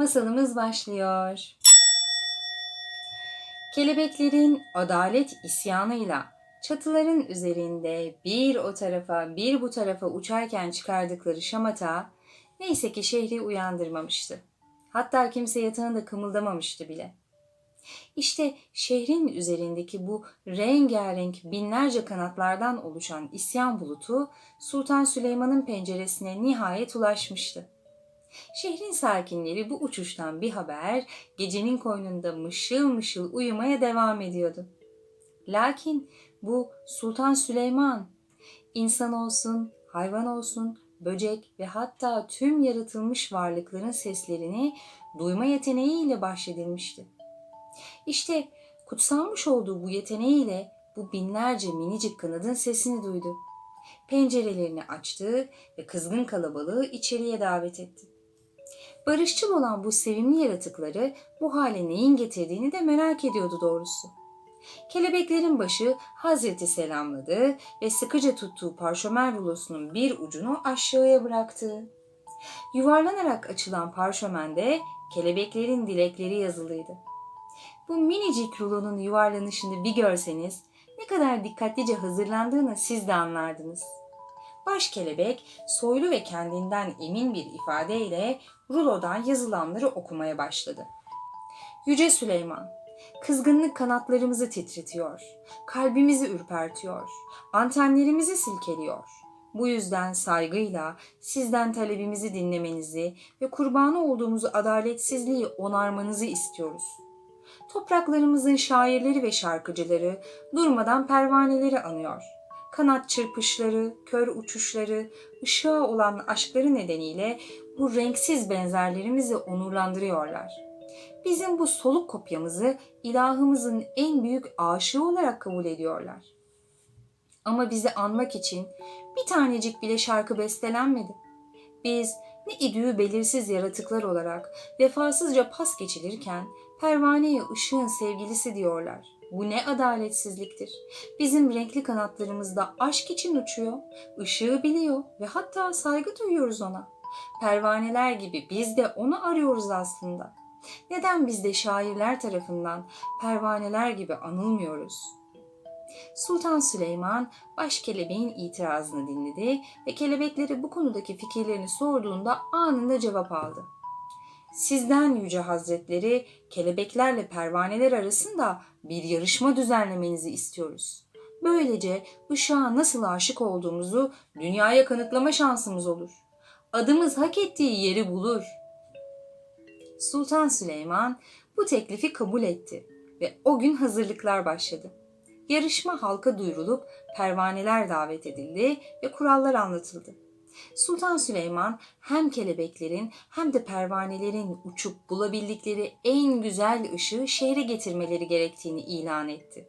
Masalımız başlıyor. Kelebeklerin adalet isyanıyla çatıların üzerinde bir o tarafa bir bu tarafa uçarken çıkardıkları şamata neyse ki şehri uyandırmamıştı. Hatta kimse yatağında kımıldamamıştı bile. İşte şehrin üzerindeki bu rengarenk binlerce kanatlardan oluşan isyan bulutu Sultan Süleyman'ın penceresine nihayet ulaşmıştı. Şehrin sakinleri bu uçuştan bir haber gecenin koynunda mışıl mışıl uyumaya devam ediyordu. Lakin bu Sultan Süleyman insan olsun, hayvan olsun, böcek ve hatta tüm yaratılmış varlıkların seslerini duyma yeteneğiyle bahşedilmişti. İşte kutsanmış olduğu bu yeteneğiyle bu binlerce minicik kanadın sesini duydu. Pencerelerini açtı ve kızgın kalabalığı içeriye davet etti. Barışçıl olan bu sevimli yaratıkları bu hale neyin getirdiğini de merak ediyordu doğrusu. Kelebeklerin başı Hazreti selamladı ve sıkıca tuttuğu parşömen rulosunun bir ucunu aşağıya bıraktı. Yuvarlanarak açılan parşömende kelebeklerin dilekleri yazılıydı. Bu minicik rulonun yuvarlanışını bir görseniz ne kadar dikkatlice hazırlandığını siz de anlardınız. Baş kelebek soylu ve kendinden emin bir ifadeyle rulodan yazılanları okumaya başladı. Yüce Süleyman, kızgınlık kanatlarımızı titretiyor, kalbimizi ürpertiyor, antenlerimizi silkeliyor. Bu yüzden saygıyla sizden talebimizi dinlemenizi ve kurbanı olduğumuz adaletsizliği onarmanızı istiyoruz. Topraklarımızın şairleri ve şarkıcıları durmadan pervaneleri anıyor. Kanat çırpışları, kör uçuşları, ışığa olan aşkları nedeniyle bu renksiz benzerlerimizi onurlandırıyorlar. Bizim bu soluk kopyamızı ilahımızın en büyük aşığı olarak kabul ediyorlar. Ama bizi anmak için bir tanecik bile şarkı bestelenmedi. Biz ne idüğü belirsiz yaratıklar olarak vefasızca pas geçilirken pervaneye ışığın sevgilisi diyorlar. Bu ne adaletsizliktir. Bizim renkli kanatlarımızda aşk için uçuyor, ışığı biliyor ve hatta saygı duyuyoruz ona. Pervaneler gibi biz de onu arıyoruz aslında. Neden biz de şairler tarafından pervaneler gibi anılmıyoruz? Sultan Süleyman baş kelebeğin itirazını dinledi ve kelebekleri bu konudaki fikirlerini sorduğunda anında cevap aldı. Sizden yüce hazretleri kelebeklerle pervaneler arasında bir yarışma düzenlemenizi istiyoruz. Böylece ışığa nasıl aşık olduğumuzu dünyaya kanıtlama şansımız olur. Adımız hak ettiği yeri bulur. Sultan Süleyman bu teklifi kabul etti ve o gün hazırlıklar başladı. Yarışma halka duyurulup pervaneler davet edildi ve kurallar anlatıldı. Sultan Süleyman hem kelebeklerin hem de pervanelerin uçup bulabildikleri en güzel ışığı şehre getirmeleri gerektiğini ilan etti.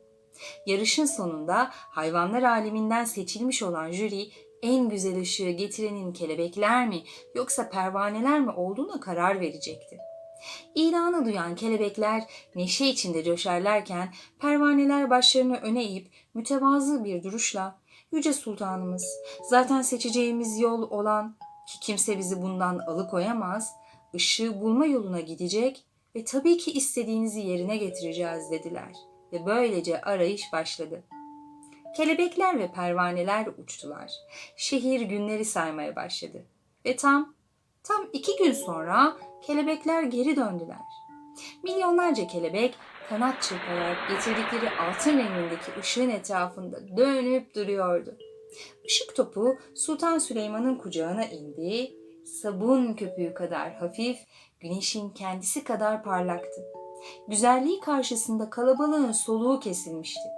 Yarışın sonunda hayvanlar aleminden seçilmiş olan jüri en güzel ışığı getirenin kelebekler mi yoksa pervaneler mi olduğuna karar verecekti. İlanı duyan kelebekler neşe içinde coşarlarken pervaneler başlarını öne eğip mütevazı bir duruşla Yüce Sultanımız zaten seçeceğimiz yol olan ki kimse bizi bundan alıkoyamaz, ışığı bulma yoluna gidecek ve tabii ki istediğinizi yerine getireceğiz dediler ve böylece arayış başladı. Kelebekler ve pervaneler uçtular. Şehir günleri saymaya başladı. Ve tam, tam iki gün sonra kelebekler geri döndüler. Milyonlarca kelebek kanat çırparak getirdikleri altın rengindeki ışığın etrafında dönüp duruyordu. Işık topu Sultan Süleyman'ın kucağına indi, sabun köpüğü kadar hafif, güneşin kendisi kadar parlaktı. Güzelliği karşısında kalabalığın soluğu kesilmişti.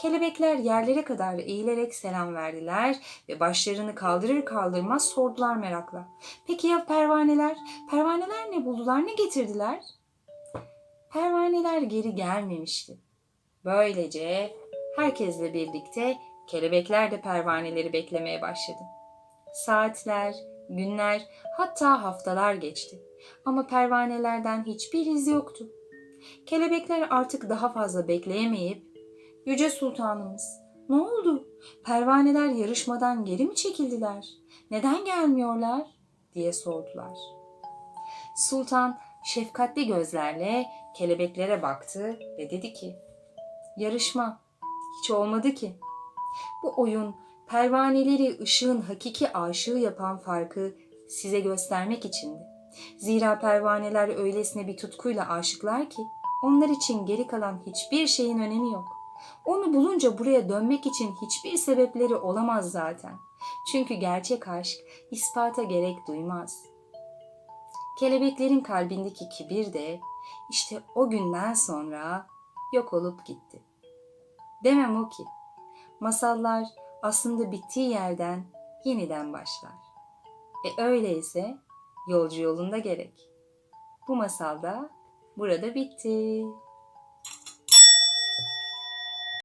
Kelebekler yerlere kadar eğilerek selam verdiler ve başlarını kaldırır kaldırmaz sordular merakla. Peki ya pervaneler? Pervaneler ne buldular, ne getirdiler? Pervaneler geri gelmemişti. Böylece herkesle birlikte kelebekler de pervaneleri beklemeye başladı. Saatler, günler, hatta haftalar geçti. Ama pervanelerden hiçbir iz yoktu. Kelebekler artık daha fazla bekleyemeyip Yüce Sultanımız, ne oldu? Pervaneler yarışmadan geri mi çekildiler? Neden gelmiyorlar? diye sordular. Sultan şefkatli gözlerle kelebeklere baktı ve dedi ki, yarışma hiç olmadı ki. Bu oyun pervaneleri ışığın hakiki aşığı yapan farkı size göstermek içindi. Zira pervaneler öylesine bir tutkuyla aşıklar ki onlar için geri kalan hiçbir şeyin önemi yok. Onu bulunca buraya dönmek için hiçbir sebepleri olamaz zaten. Çünkü gerçek aşk ispata gerek duymaz. Kelebeklerin kalbindeki kibir de işte o günden sonra yok olup gitti. Demem o ki, masallar aslında bittiği yerden yeniden başlar. E öyleyse yolcu yolunda gerek. Bu masal da burada bitti.